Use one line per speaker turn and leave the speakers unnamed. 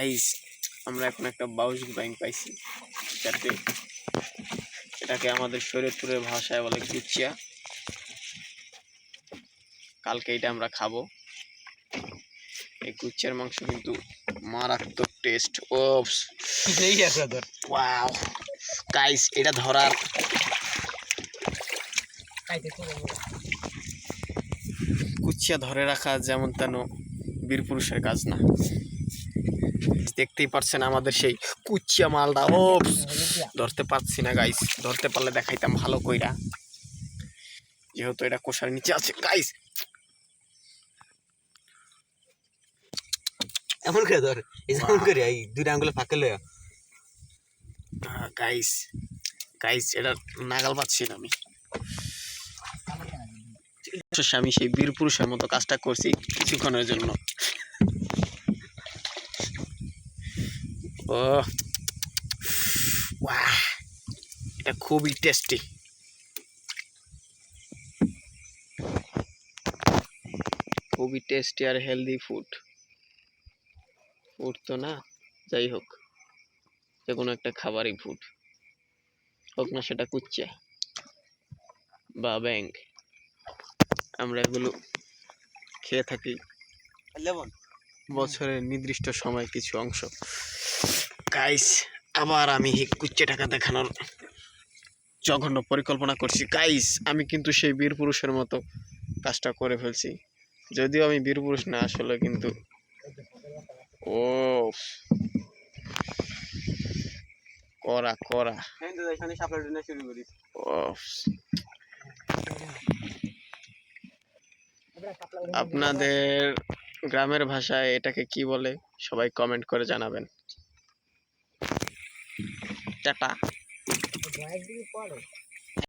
Guys আমরা এখন একটা বাউস ব্যাংক পাইছি। যাতে এটাকে আমাদের শরীরপুরের ভাষায় বলে কুচিয়া কালকে এটা আমরা খাব। এই কুচিয়ার মাংস কিন্তু মারাত্মক টেস্ট ও গাইস এটা ধরার কুচিয়া ধরে রাখা যেমন তেন বীর পুরুষের কাজ না। দেখতেই পারছেন আমাদের সেই কুচিয়া মালটা ও ধরতে পারছি না গাইস ধরতে পারলে দেখাইতাম ভালো কইরা। যেহেতু এটা কোষার নিচে আছে গাইস
এমন করে ধর এই যেমন করে এই দুইটা আঙ্গুলে ফাঁকে লয়া
গাইস গাইস এটা নাগাল পাচ্ছি না আমি। আমি সেই বীর পুরুষের মতো কাজটা করছি কিছুক্ষণের জন্য। এটা খুবই টেস্টি খুবই টেস্টি আর হেলদি ফুড ফুড তো না, যাই হোক, যে কোনো একটা খাবারই ফুড হোক না, সেটা কুচ্চা বা ব্যাংক আমরা এগুলো খেয়ে থাকি। বছরের নির্দিষ্ট সময় কিছু অংশ। গাইস আবার আমি কুচ্চে টাকা দেখানোর জঘন্য পরিকল্পনা করছি। গাইস আমি কিন্তু সেই বীর পুরুষের মতো কাজটা করে ফেলছি। যদিও আমি বীর পুরুষ না আসলে কিন্তু ও করা। করা। আপনাদের গ্রামের ভাষায় এটাকে কি বলে সবাই কমেন্ট করে জানাবেন।
ટાટા